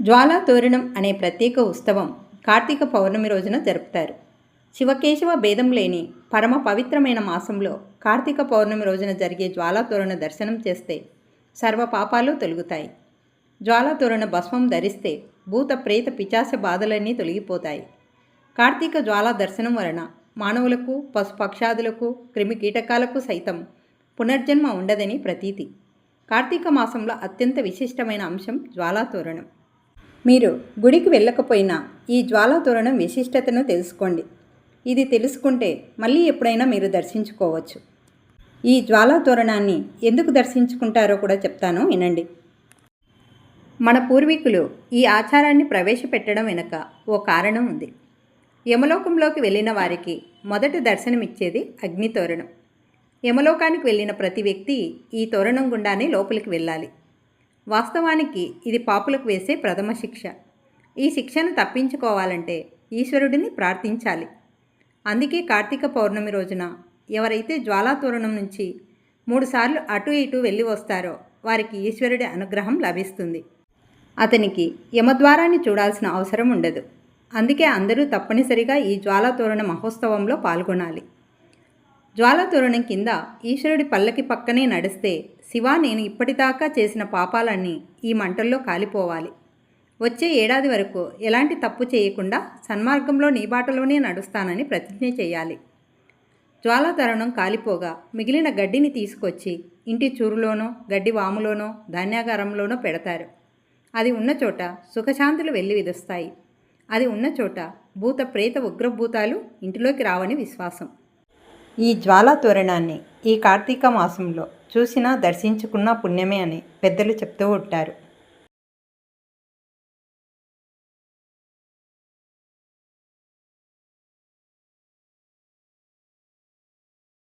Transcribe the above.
జ్వాలా తోరణం అనే ప్రత్యేక ఉత్సవం కార్తీక పౌర్ణమి రోజున జరుపుతారు. శివకేశవ భేదం లేని పరమ పవిత్రమైన మాసంలో కార్తీక పౌర్ణమి రోజున జరిగే జ్వాలాతోరణ దర్శనం చేస్తే సర్వ పాపాలు తొలుగుతాయి. జ్వాలాతోరణ భస్మం ధరిస్తే భూత ప్రేత పిచాస బాధలన్నీ తొలగిపోతాయి. కార్తీక జ్వాలా దర్శనం వలన మానవులకు పశుపక్షాదులకు క్రిమి కీటకాలకు సైతం పునర్జన్మ ఉండదని ప్రతీతి. కార్తీక మాసంలో అత్యంత విశిష్టమైన అంశం జ్వాలాతోరణం. మీరు గుడికి వెళ్ళకపోయినా ఈ జ్వాలాతోరణం విశిష్టతను తెలుసుకోండి. ఇది తెలుసుకుంటే మళ్ళీ ఎప్పుడైనా మీరు దర్శించుకోవచ్చు. ఈ జ్వాలాతోరణాన్ని ఎందుకు దర్శించుకుంటారో కూడా చెప్తాను వినండి. మన పూర్వీకులు ఈ ఆచారాన్ని ప్రవేశపెట్టడం వెనుక ఓ కారణం ఉంది. యమలోకంలోకి వెళ్ళిన వారికి మొదటి దర్శనమిచ్చేది అగ్ని తోరణం యమలోకానికి వెళ్ళిన ప్రతి వ్యక్తి ఈ తోరణం గుండానే లోపలికి వెళ్ళాలి. వాస్తవానికి ఇది పాపులకు వేసే ప్రథమ శిక్ష. ఈ శిక్షను తప్పించుకోవాలంటే ఈశ్వరుడిని ప్రార్థించాలి. అందుకే కార్తీక పౌర్ణమి రోజున ఎవరైతే జ్వాలాతోరణం నుంచి మూడుసార్లు అటు ఇటు వెళ్ళి వస్తారో వారికి ఈశ్వరుడి అనుగ్రహం లభిస్తుంది. అతనికి యమద్వారాన్ని చూడాల్సిన అవసరం ఉండదు. అందుకే అందరూ తప్పనిసరిగా ఈ జ్వాలాతోరణ మహోత్సవంలో పాల్గొనాలి. జ్వాలతోరణం కింద ఈశ్వరుడి పల్లకి పక్కనే నడిస్తే శివ నేను ఇప్పటిదాకా చేసిన పాపాలన్నీ ఈ మంటల్లో కాలిపోవాలి. వచ్చే ఏడాది వరకు ఎలాంటి తప్పు చేయకుండా సన్మార్గంలో నీ బాటలోనే నడుస్తానని ప్రతిజ్ఞ చేయాలి. జ్వాలా తరుణం కాలిపోగా మిగిలిన గడ్డిని తీసుకొచ్చి ఇంటి చూరులోనో గడ్డి వాములోనో ధాన్యాగారంలోనో పెడతారు. అది ఉన్న చోట సుఖశాంతులు వెళ్ళి విదుస్తాయి. అది ఉన్న చోట భూత ప్రేత ఉగ్రభూతాలు ఇంటిలోకి రావని విశ్వాసం. ఈ జ్వాలా తోరణాన్ని ఈ కార్తీక మాసంలో చూసినా దర్శించుకున్న పుణ్యమే అని పెద్దలు చెప్తూ ఉంటారు.